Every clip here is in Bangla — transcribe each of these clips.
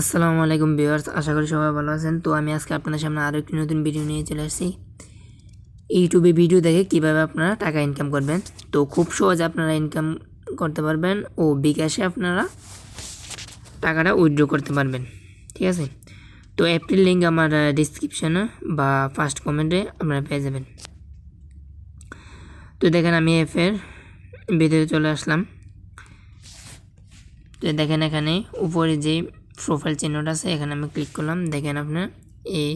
আসসালামু আলাইকুম ভিউয়ার্স, আশা করি সবাই ভালো আছেন। তো আমি আজকে আপনাদের সামনে আরও একটি নতুন ভিডিও নিয়ে চলে আসছি। ইউটিউবে ভিডিও দেখে কীভাবে আপনারা টাকা ইনকাম করবেন। তো খুব সহজে আপনারা ইনকাম করতে পারবেন ও বিকাশে আপনারা টাকাটা উইথড্র করতে পারবেন। ঠিক আছে? তো অ্যাপটির লিঙ্ক আমার ডিসক্রিপশনে বা ফার্স্ট কমেন্টে আপনারা পেয়ে যাবেন। তো দেখেন আমি অ্যাপের ভিতরে চলে আসলাম। তো দেখেন এখানে উপরে যে প্রোফাইল চিহ্নটা আছে, এখানে আমি ক্লিক করলাম, দেখেন আপনার এই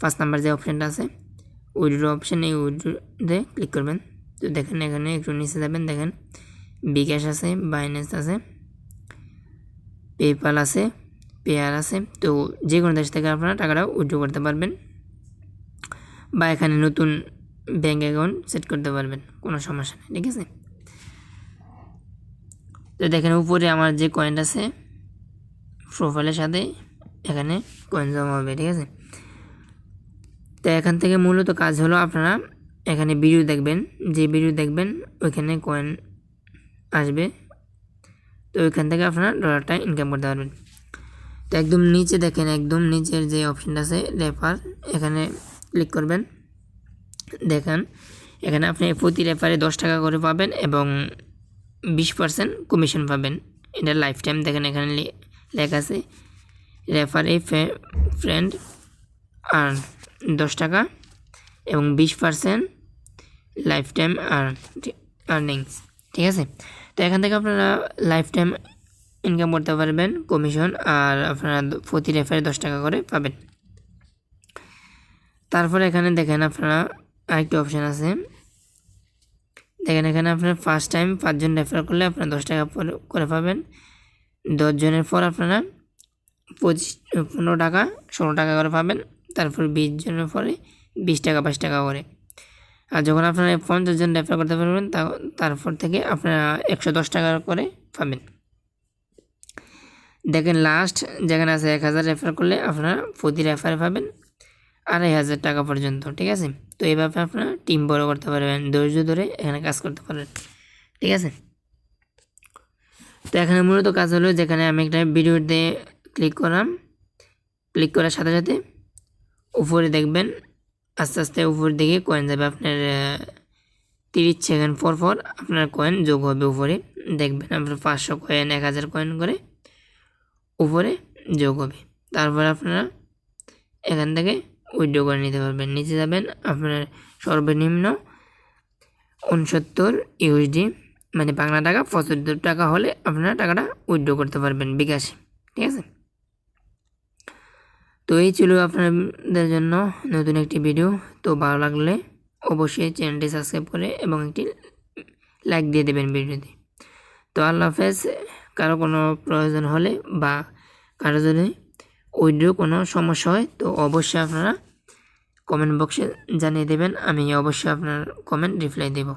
ফার্স্ট নাম্বার যে অপশানটা আছে উইড্রো অপশান এই উইড্রোতে ক্লিক করবেন। তো দেখেন এখানে একটু নিচে যাবেন, দেখেন বিকাশ আছে বাইন্যান্স আছে পেপাল আছে পেয়ার আছে, তো যে কোনো দেশ থেকে আপনারা টাকাটা উইড্রো করতে পারবেন বা এখানে নতুন ব্যাঙ্ক অ্যাকাউন্ট সেট করতে পারবেন, কোনো সমস্যা নেই, ঠিক আছে? তো দেখেন উপরে আমার যে কয়েনটা আছে প্রোফাইলের সাথে এখানে কয়েন জমা হবে, ঠিক আছে? তো এখান থেকে মূলত কাজ হলো আপনারা এখানে ভিডিও দেখবেন, যে ভিডিও দেখবেন ওইখানে কয়েন আসবে, তো ওইখান থেকে আপনারা ডলারটা ইনকাম করতে পারবেন। তো একদম নিচে দেখেন, একদম নিচের যে অপশানটা আছে রেফার এখানে ক্লিক করবেন। দেখেন, এখানে আপনি প্রতি রেফারে দশ টাকা করে পাবেন এবং বিশ পার্সেন্ট কমিশন পাবেন। এটা লাইফ টাইম দেখেন এখানে লেখা আছে রেফার ফ্রেন্ড, আর দশ টাকা এবং বিশ পার্সেন্ট লাইফ টাইম আর, আর্নিংস, ঠিক আছে? তো এখান থেকে আপনারা লাইফ টাইম ইনকাম করতে পারবেন, কমিশন, আর আপনারা প্রতি রেফারে দশ টাকা করে পাবেন। তারপরে এখানে দেখেন আপনারা আরেকটি অপশান আছে। দেখেন এখানে আপনার ফার্স্ট টাইম পাঁচজন রেফার করলে আপনারা দশ টাকা করে পাবেন। দশজনের পর আপনারা পঁচিশ, পনেরো টাকা, ষোলো টাকা করে পাবেন। তারপর বিশ জনের পরে বিশ টাকা, বাইশ টাকা করে। আর যখন আপনারা পঞ্চাশ জন রেফার করতে পারবেন তারপর থেকে আপনারা একশো দশ টাকা করে পাবেন। দেখেন লাস্ট যেখানে আছে এক হাজার রেফার করলে আপনারা প্রতি রেফারে পাবেন আড়াই হাজার টাকা পর্যন্ত, ঠিক আছে? তো এইভাবে আপনারা টিম বড় করতে পারবেন, ধৈর্য ধরে এখানে কাজ করতে পারবেন, ঠিক আছে? তো এখানে মূলত কাজ হলো যেখানে আমি একটা ভিডিওতে ক্লিক করলাম। ক্লিক করার সাথে সাথে উপরে দেখবেন, আস্তে আস্তে উপর দিকে কয়েন যাবে। আপনার তিরিশ সেকেন্ড পর পর আপনার কয়েন যোগ হবে উপরে। দেখবেন আপনার পাঁচশো কয়েন এক হাজার কয়েন করে উপরে যোগ হবে। তারপর আপনারা এখান থেকে উইড্রো করে নিতে পারবেন। নিচে যাবেন, আপনার সর্বনিম্ন উনসত্তর ইউএসডি মানে বাংলা টাকা পঁচাত্তর টাকা হলে আপনারা টাকাটা উইথড্র করতে পারবেন বিকাশে, ঠিক আছে? তো এই ছিল আপনাদের জন্য নতুন একটি ভিডিও তো ভালো লাগলে অবশ্যই চ্যানেলটি সাবস্ক্রাইব করে এবং একটি লাইক দিয়ে দেবেন ভিডিওতে। তো আল্লাহ হাফেজ, কারও কোনো প্রয়োজন হলে বা কারও যদি উইড্রো কোনো সমস্যা হয়, তো অবশ্যই আপনারা কমেন্ট বক্সে জানিয়ে দেবেন। আমি অবশ্যই আপনার কমেন্ট রিপ্লাই দেবো।